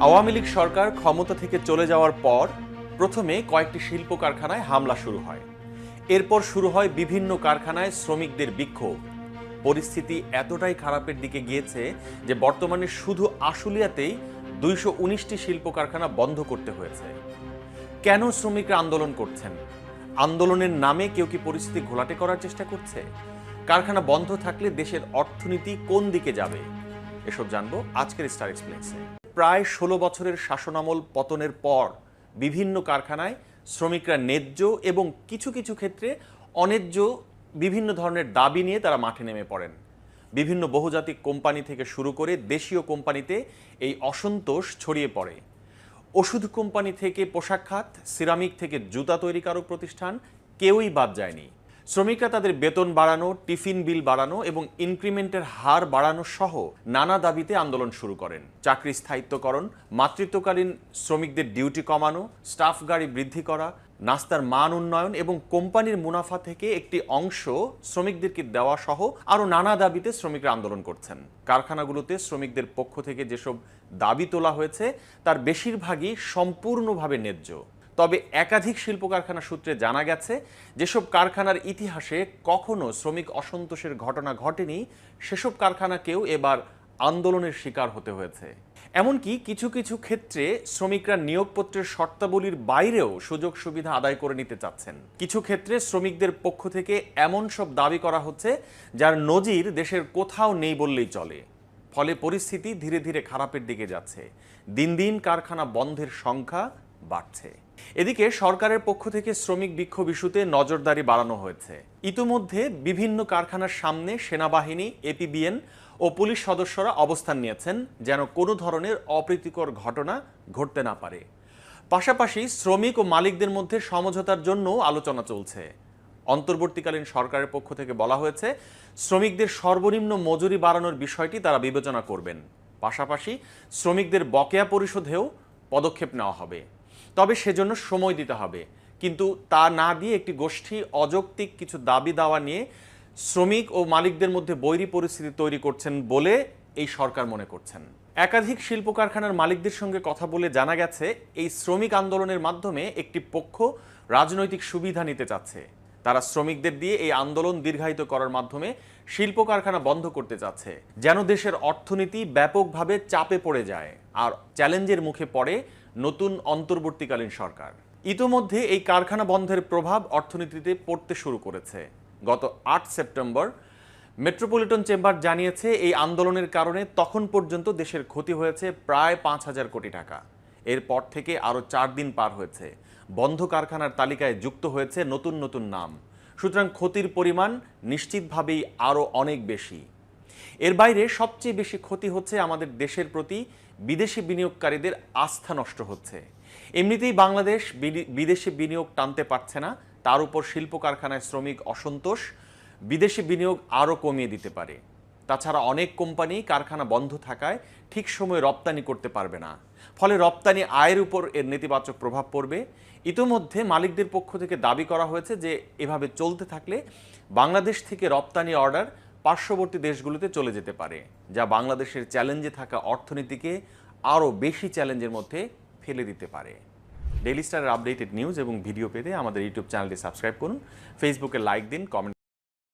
আওয়ামী লীগ সরকার ক্ষমতা থেকে চলে যাওয়ার পর প্রথমে কয়েকটি শিল্প কারখানায় হামলা শুরু হয়। এরপর শুরু হয় বিভিন্ন কারখানায় শ্রমিকদের বিক্ষোভ। পরিস্থিতি এতটাই খারাপের দিকে গিয়েছে যে বর্তমানে শুধু আশুলিয়াতেই দুইশো উনিশটি শিল্প কারখানা বন্ধ করতে হয়েছে। কেন শ্রমিকরা আন্দোলন করছেন? আন্দোলনের নামে কেউ কি পরিস্থিতি ঘোলাটে করার চেষ্টা করছে? কারখানা বন্ধ থাকলে দেশের অর্থনীতি কোন দিকে যাবে? এসব জানব আজকের স্টার এক্সপ্লেন্সে প্রায় ষোলো বছরের শাসনামল পতনের পর বিভিন্ন কারখানায় শ্রমিকরা ন্যায্য এবং কিছু কিছু ক্ষেত্রে অন্যায্য বিভিন্ন ধরনের দাবি নিয়ে তারা মাঠে নেমে পড়েন। বিভিন্ন বহুজাতিক কোম্পানি থেকে শুরু করে দেশীয় কোম্পানিতে এই অসন্তোষ ছড়িয়ে পড়ে। ওষুধ কোম্পানি থেকে পোশাক খাত, সিরামিক থেকে জুতা তৈরিকারক প্রতিষ্ঠান কেউই বাদ যায়নি। শ্রমিকরা তাদের বেতন বাড়ানো, টিফিন বিল বাড়ানো এবং ইনক্রিমেন্টের হার বাড়ানো সহ নানা দাবিতে আন্দোলন শুরু করেন। চাকরি স্থায়িত্বকরণ, মাতৃত্বকালীন শ্রমিকদের ডিউটি কমানো, স্টাফ গাড়ি বৃদ্ধি করা, নাস্তার মান উন্নয়ন এবং কোম্পানির মুনাফা থেকে একটি অংশ শ্রমিকদেরকে দেওয়া সহ আরও নানা দাবিতে শ্রমিকরা আন্দোলন করছেন। কারখানাগুলোতে শ্রমিকদের পক্ষ থেকে যেসব দাবি তোলা হয়েছে, তার বেশিরভাগই সম্পূর্ণভাবে ন্যায্য। তবে একাধিক শিল্প কারখানা সূত্রে জানা গেছে, যেসব কারখানার ইতিহাসে কখনো শ্রমিক অসন্তোষের ঘটনা ঘটেনি, সেসব কারখানাকেও এবার আন্দোলনের শিকার হতে হয়েছে। এমনকি কিছু কিছু ক্ষেত্রে শ্রমিকরা নিয়োগপত্রের শর্তাবলীর বাইরেও সুযোগ সুবিধা আদায় করে নিতে চাচ্ছেন। কিছু ক্ষেত্রে শ্রমিকদের পক্ষ থেকে এমন সব দাবি করা হচ্ছে, যার নজির দেশের কোথাও নেই বললেই চলে। ফলে পরিস্থিতি ধীরে ধীরে খারাপের দিকে যাচ্ছে। দিন দিন কারখানা বন্ধের সংখ্যা বাড়ছে। এদিকে সরকারের পক্ষ থেকে শ্রমিক বিক্ষোভ ইস্যুতে নজরদারি বাড়ানো হয়েছে। ইতোমধ্যে বিভিন্ন কারখানার সামনে সেনাবাহিনী, এপিবিএন ও পুলিশ সদস্যরা অবস্থান নিয়েছেন যেন কোনো ধরনের অপ্রীতিকর ঘটনা ঘটতে না পারে। পাশাপাশি শ্রমিক ও মালিকদের মধ্যে সমঝোতার জন্য আলোচনা চলছে। অন্তর্বর্তীকালীন সরকারের পক্ষ থেকে বলা হয়েছে, শ্রমিকদের সর্বনিম্ন মজুরি বাড়ানোর বিষয়টি তারা বিবেচনা করবেন। পাশাপাশি শ্রমিকদের বকেয়া পরিশোধেও পদক্ষেপ নেওয়া হবে। তবে সেজন্য সময় দিতে হবে। কিন্তু তা না দিয়ে একটি গোষ্ঠী অযৌক্তিক কিছু দাবি দাওয়া নিয়ে শ্রমিক ও মালিকদের মধ্যে বৈরী পরিস্থিতি তৈরি করছেন বলে এই সরকার মনে করছেন। একাধিক শিল্প কারখানার মালিকদের সঙ্গে কথা বলে জানা গেছে, এই শ্রমিক আন্দোলনের মাধ্যমে একটি পক্ষ রাজনৈতিক সুবিধা নিতে চাচ্ছে। তারা শ্রমিকদের দিয়ে এই আন্দোলন দীর্ঘায়িত করার মাধ্যমে শিল্প কারখানা বন্ধ করতে চাচ্ছে, যেন দেশের অর্থনীতি ব্যাপকভাবে চাপে পড়ে যায়। আর চ্যালেঞ্জের মুখে পড়ে নতুন অন্তর্বর্তীকালীন সরকার। ইতোমধ্যে এই কারখানা বন্ধের প্রভাব অর্থনীতিতে পড়তে শুরু করেছে। গত আট সেপ্টেম্বর মেট্রোপলিটন চেম্বার জানিয়েছে, এই আন্দোলনের কারণে তখন পর্যন্ত দেশের ক্ষতি হয়েছে প্রায় পাঁচ হাজার কোটি টাকা। এরপর থেকে আরও চার দিন পার হয়েছে। বন্ধ কারখানার তালিকায় যুক্ত হয়েছে নতুন নতুন নাম। সুতরাং ক্ষতির পরিমাণ নিশ্চিতভাবেই আরও অনেক বেশি। এর বাইরে সবচেয়ে বেশি ক্ষতি হচ্ছে আমাদের দেশের প্রতি বিদেশি বিনিয়োগকারীদের আস্থা নষ্ট হচ্ছে। এমনিতেই বাংলাদেশ বিদেশি বিনিয়োগ টানতে পারছে না, তার উপর শিল্প কারখানায় শ্রমিক অসন্তোষ, বিদেশি বিনিয়োগ আরও কমিয়ে দিতে পারে। তাছাড়া অনেক কোম্পানি কারখানা বন্ধ থাকায় ঠিক সময়ে রপ্তানি করতে পারবে না। ফলে রপ্তানি আয়ের উপর এর নেতিবাচক প্রভাব পড়বে। ইতোমধ্যে মালিকদের পক্ষ থেকে দাবি করা হয়েছে যে, এভাবে চলতে থাকলে বাংলাদেশ থেকে রপ্তানি অর্ডার পার্শ্ববর্তী দেশগুলোতে চলে যেতে পারে, যা বাংলাদেশের চ্যালেঞ্জে থাকা অর্থনীতিকে আরও বেশি চ্যালেঞ্জের মধ্যে ফেলে দিতে পারে। ডেলি স্টারের আপডেটেড নিউজ এবং ভিডিও পেতে আমাদের ইউটিউব চ্যানেলটি সাবস্ক্রাইব করুন ফেসবুকে লাইক দিন কমেন্ট